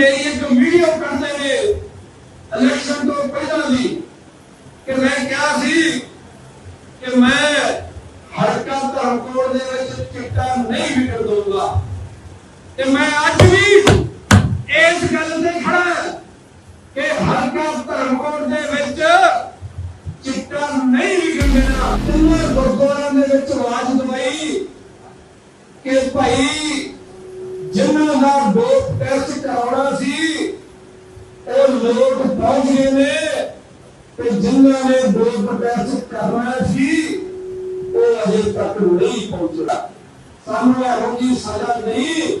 ਮੇਰੀ ਇੱਕ ਵੀਡੀਓ ਕਰਦੇ ਨੇ ਇਲੈਕਸ਼ਨ ਤੋਂ ਪਹਿਲਾਂ ਦੀ ਕਿ ਮੈਂ ਕਿਹਾ ਸੀ ਕਿ ਮੈਂ ਹਲਕਾ ਧਰਮਕੋਟ ਦੇ ਵਿੱਚ ਚਿੱਟਾ ਨਹੀਂ ਵਿਕਣ ਦਊਂਗਾ। ਤੇ ਮੈਂ ਅੱਜ ਵੀ ਇਸ ਗੱਲ ਤੇ ਖੜਾ ਕਿ ਹਲਕਾ ਧਰਮਕੋਟ ਦੇ ਵਿੱਚ ਚਿੱਟਾ ਨਹੀਂ ਵਿਕਣ ਦੇਣਾ। ਤਿੰਨੇ ਗੁਰਦੁਆਰਿਆਂ ਦੇ ਵਿੱਚ ਆਵਾਜ਼ ਦਵਾਈ ਕਿ ਭਾਈ, ਜਿਨ੍ਹਾਂ ਦਾ ਡੋਪ ਟੈਸਟ ਲੋਕ ਪਹੁੰਚ ਗਏ ਨੇ ਤੇ ਜਿਨ੍ਹਾਂ ਨੇ ਦੋ ਟੈਸਟ ਕਰਨਾ ਸੀ, ਉਹ ਅਜੇ ਤੱਕ ਨਹੀਂ ਪਹੁੰਚਿਆ ਸਾਨੂੰ ਇਹੋ ਜਿਹੀ ਸਜ਼ਾ ਨਹੀਂ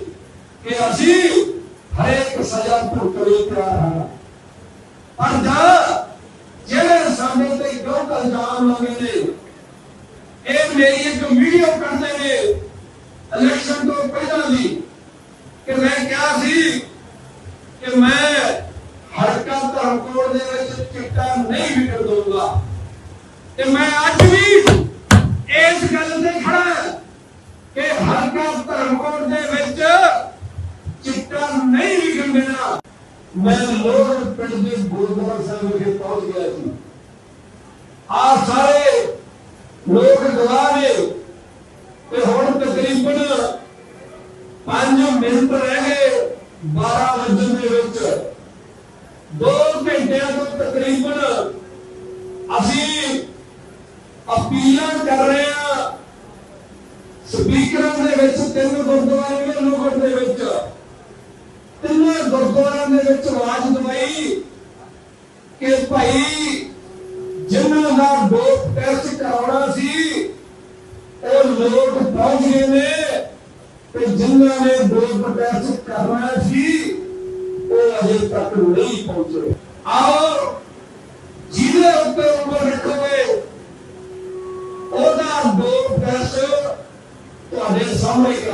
ਕਿ ਅਸੀਂ ਹਰੇਕ ਸਜ਼ਾ ਭੁਗਤਣੀ ਤਿਆਰ ਹਾਂ। ਪਰ ਜਾ ਜਿਹੜੇ ਸਾਡੇ ਤੇ ਗਲਤ ਇਲਜ਼ਾਮ ਲੱਗੇ ਨੇ, ਇਹ ਮੇਰੀ ਇੱਕ ਵੀਡੀਓ ਕਰਦੇ ਨੇ ਇਲੈਕਸ਼ਨ ਤੋਂ ਪਹਿਲਾਂ ਦੀ ਕਿ ਮੈਂ ਕਿਹਾ ਸੀ ਕਿ ਮੈਂ ਹਲਕਾ ਧਰਮਕੋਟ ਦੇ ਵਿੱਚ ਚਿੱਟਾ ਨਹੀਂ ਵਿਕਣ ਦਊਂਗਾ ਤੇ ਮੈਂ ਅੱਜ ਵੀ ਇਸ ਗੱਲ ਤੇ ਖੜਾ ਕਿ ਹਲਕਾ ਧਰਮਕੋਟ ਦੇ ਵਿੱਚ ਚਿੱਟਾ ਨਹੀਂ ਵਿਕਣ ਦੇਣਾ। ਮੈਂ ਲੋੜ ਪਿੰਡ ਦੇ ਗੁਰਦੁਆਰਾ ਸਾਹਿਬ ਵਿਖੇ ਪਹੁੰਚ ਗਿਆ ਸੀ। ਆ ਸਾਰੇ ਲੋਕ ਗਵਾਹ ਨੇ ਤੇ ਹੁਣ ਤਕਰੀਬਨ 5 ਮਿੰਟ ਰਹਿ ਗਏ 12 ਵਜੇ ਦੇ ਵਿੱਚ। ਦੋ ਘੰਟਿਆਂ ਤੋਂ ਤਕਰੀਬਨ ਅਸੀਂ ਅਪੀਲਾਂ ਕਰ ਰਹੇ ਹਾਂ ਸਪੀਕਰਾਂ ਦੇ ਵਿੱਚ ਤਿੰਨ ਗੁਰਦੁਆਰੇ ਨੇ ਲੋਕੜ ਦੇ ਵਿੱਚ, ਤਿੰਨੇ ਗੁਰਦੁਆਰਿਆਂ ਦੇ ਵਿੱਚ ਆਵਾਜ਼ ਦਵਾਈ ਕਿ ਭਾਈ ਜਿਨ੍ਹਾਂ ਦਾ ਡੋਪ ਟੈਸਟ ਕਰਾਉਣਾ ਸੀ, ਉਹ ਲੋਕ ਪਹੁੰਚ ਗਏ ਨੇ ਤੇ ਜਿਨ੍ਹਾਂ ਨੇ ਡੋਪ ਟੈਸਟ ਕਰਨਾ ਸੀ, ਉਹ ਅਜੇ ਤੱਕ ਨਹੀਂ ਪਹੁੰਚੇ। ਆਓ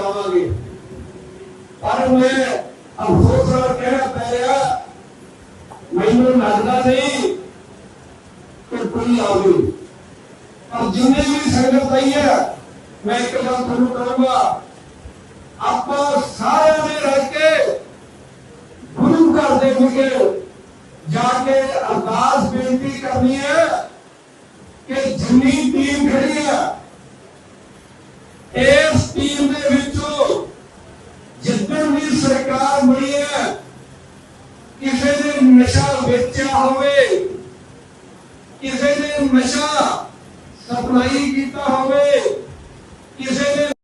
ਕਰਾਵਾਂਗੇ ਪਰ ਮੈਂ ਅਫਸੋਸ ਨਾਲ ਕਹਿਣਾ ਪੈ ਰਿਹਾ, ਮੈਨੂੰ ਲੱਗਦਾ ਨਹੀਂ ਕਿ ਕੋਈ ਆਵੇ ਪਰ ਜਿੰਨੇ ਵੀ ਸੰਗਤ ਆਈ ਹੈ, ਮੈਂ ਇੱਕ ਗੱਲ ਤੁਹਾਨੂੰ ਕਹਾਂਗਾ, ਆਪਾਂ ਸਾਰਿਆਂ ਨੇ ਰਲ ਕੇ ਗੁਰੂ ਘਰ ਦੇ ਵਿਖੇ ਜਾ ਕੇ ਅਰਦਾਸ ਬੇਨਤੀ ਕਰਨੀ ਹੈ ਕਿ ਜਿੰਨੀ ਟੀਮ ਖੜੀ ਹੈ ਨਸ਼ਾ ਵੇਚਿਆ ਹੋਵੇ ਕਿਸੇ ਨੇ ਨਸ਼ਾ ਸਪਲਾਈ ਕੀਤਾ ਹੋਵੇ ਕਿਸੇ